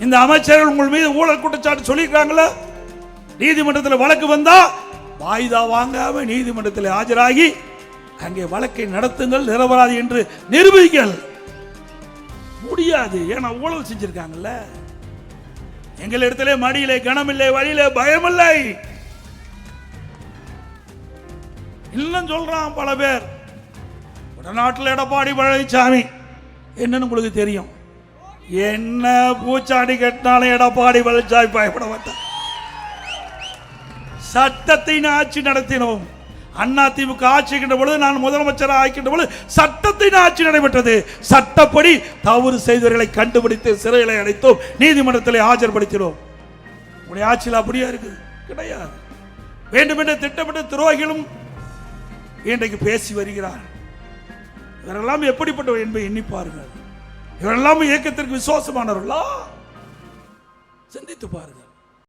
இந்த அமைச்சர்கள் உங்கள் மீது ஊழல் குற்றச்சாட்டு சொல்லியிருக்காங்களா நீதிமன்றத்தில் வழக்கு வந்தா வாய்தா வாங்காம நீதிமன்றத்தில் ஆஜராகி அங்கே வழக்கை நடத்துங்கள் நிரபராதி என்று நிரூபிங்கள். முடியாது. ஏன்னா ஊழல் செஞ்சிருக்காங்கல்ல. எங்கள் இடத்திலே மடியிலே கனமில்லை வழியிலே பயமில்லை. இல்லைன்னு சொல்றான் பல பேர். வடநாட்டில் எடப்பாடி பழனிசாமி. என்னன்னு உங்களுக்கு தெரியும். என்ன பூச்சாண்டி கட்டினாலும் எடப்பாடி பழனிசாமி பயப்பட மாட்டார் சட்டத்தின் ஆட்சி நடத்தினோம். அண்ணா திமுக ஆட்சிக்கின்ற பொழுது நான் முதலமைச்சராக ஆகின்ற பொழுது சட்டத்தின் ஆட்சி நடைபெற்றது. சட்டப்படி தவறு செய்தவர்களை கண்டுபிடித்து சிறைகளை அடைத்தோம். நீதிமன்றத்தில் ஆஜர்படுத்தினோம். உடைய ஆட்சியில் அப்படியே இருக்குது. கிடையாது. வேண்டுமென்று திட்டமிட்ட துரோகிகளும் இன்றைக்கு பேசி வருகிறார் இவரெல்லாம் எப்படிப்பட்டவர் என்பதை எண்ணி பாருங்கள். இவரெல்லாம் இயக்கத்திற்கு விசுவாசமானவர்களா? சிந்தித்து பாருங்கள்.